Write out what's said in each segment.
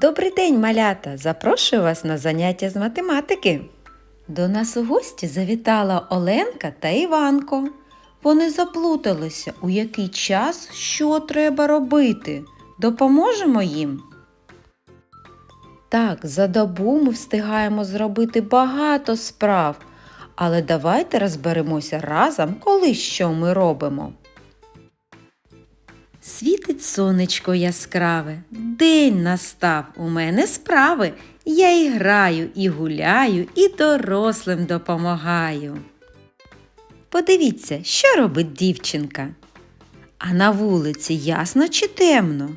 Добрий день, малята! Запрошую вас на заняття з математики. До нас у гості завітала Оленка та Іванко. Вони заплуталися, у який час що треба робити. Допоможемо їм. Так, за добу ми встигаємо зробити багато справ, але давайте розберемося разом, коли що ми робимо. Світить сонечко яскраве, день настав, у мене справи. Я і граю, і гуляю, і дорослим допомагаю. Подивіться, що робить дівчинка. А на вулиці ясно чи темно?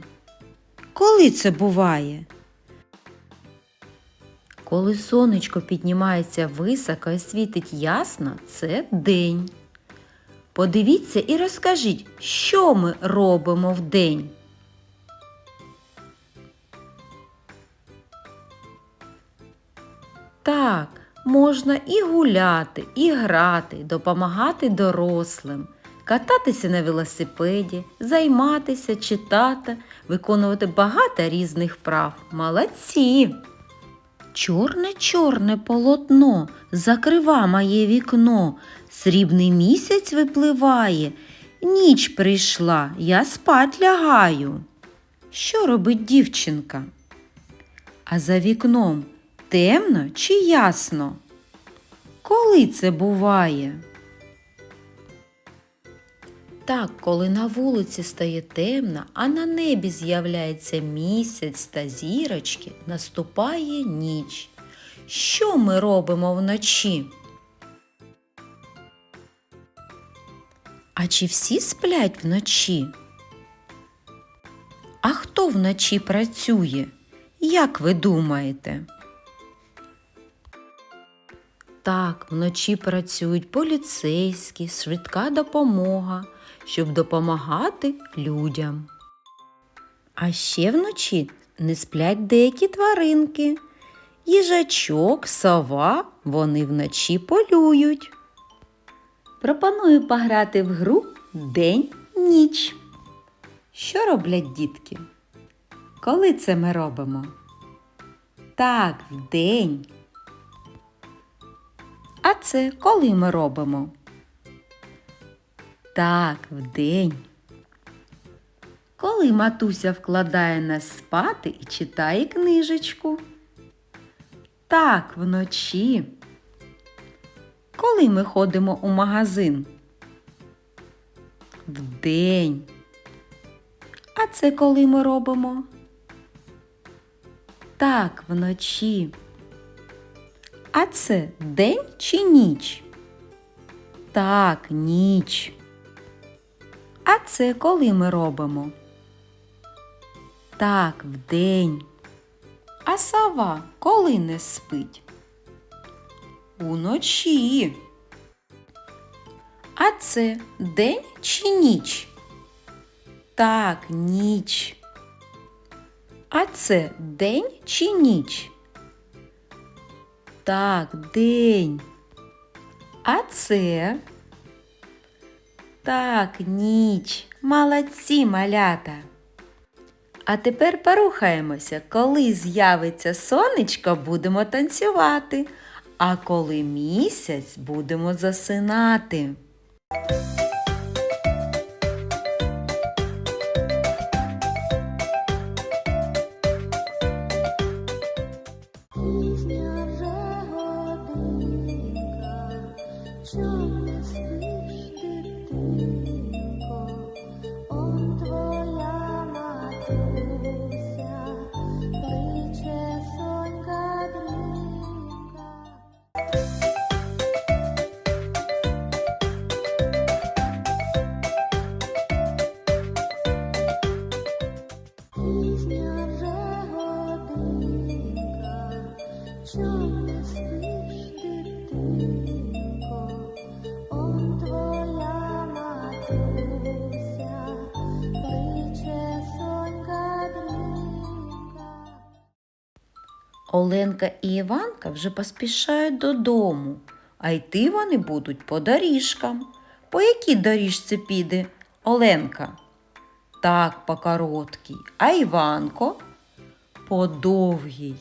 Коли це буває? Коли сонечко піднімається високо і світить ясно, це день. Подивіться і розкажіть, що ми робимо вдень. Так, можна і гуляти, і грати, допомагати дорослим, кататися на велосипеді, займатися, читати, виконувати багато різних прав. Молодці! Чорне чорне полотно закрива моє вікно, срібний місяць випливає, ніч прийшла, я спать лягаю. Що робить дівчинка? А за вікном темно чи ясно? Коли це буває? Так, коли на вулиці стає темно, а на небі з'являється місяць та зірочки, наступає ніч. Що ми робимо вночі? А чи всі сплять вночі? А хто вночі працює? Як ви думаєте? Так, вночі працюють поліцейські, швидка допомога, щоб допомагати людям. А ще вночі не сплять деякі тваринки. Їжачок, сова, вони вночі полюють. Пропоную пограти в гру День ніч. Що роблять дітки? Коли це ми робимо? Так, вдень. А це коли ми робимо? Так, вдень. Коли матуся вкладає нас спати і читає книжечку. Так, вночі. Коли ми ходимо у магазин? Вдень. А це коли ми робимо? Так, вночі. А це день чи ніч? Так, ніч. А це коли ми робимо? Так, вдень. А сова коли не спить? Уночі. А це день чи ніч? Так, ніч. А це день чи ніч? Так, день. А це? Так, ніч. Молодці малята. А тепер порухаємося. Коли з'явиться сонечко, будемо танцювати, а коли місяць будемо засинати. Пізня вже годинка, чом спиш, дитинко? Он твоя Оленка і Іванка вже поспішають додому, а йти вони будуть по доріжкам. По якій доріжці піде Оленка? Так, по короткій. А Іванко? по довгій.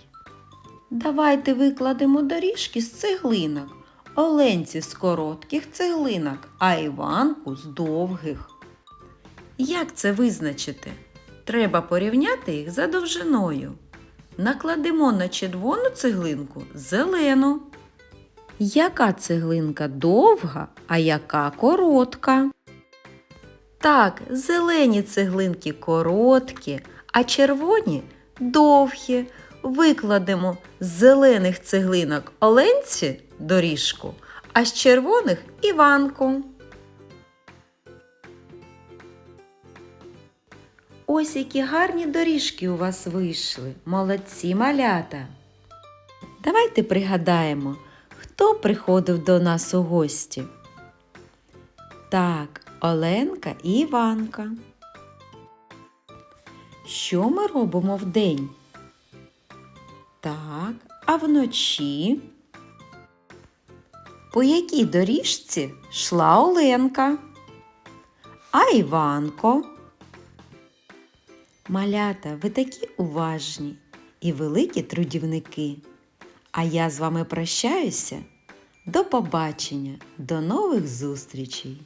Давайте викладемо доріжки з цеглинок. Оленці з коротких цеглинок, а Іванку з довгих. Як це визначити? Треба порівняти їх за довжиною. Накладемо на червону цеглинку зелену. Яка цеглинка довга, а яка коротка? Так, зелені цеглинки короткі, а червоні довгі. Викладемо з зелених цеглинок оленці доріжку, а з червоних Іванку. Ось які гарні доріжки у вас вийшли. Молодці малята. Давайте пригадаємо, хто приходив до нас у гості. Так, Оленка і Іванка. Що ми робимо вдень? Так, а вночі? По якій доріжці йшла Оленка? А Іванко? Малята, ви такі уважні і великі трудівники. А я з вами прощаюся. До побачення, до нових зустрічей!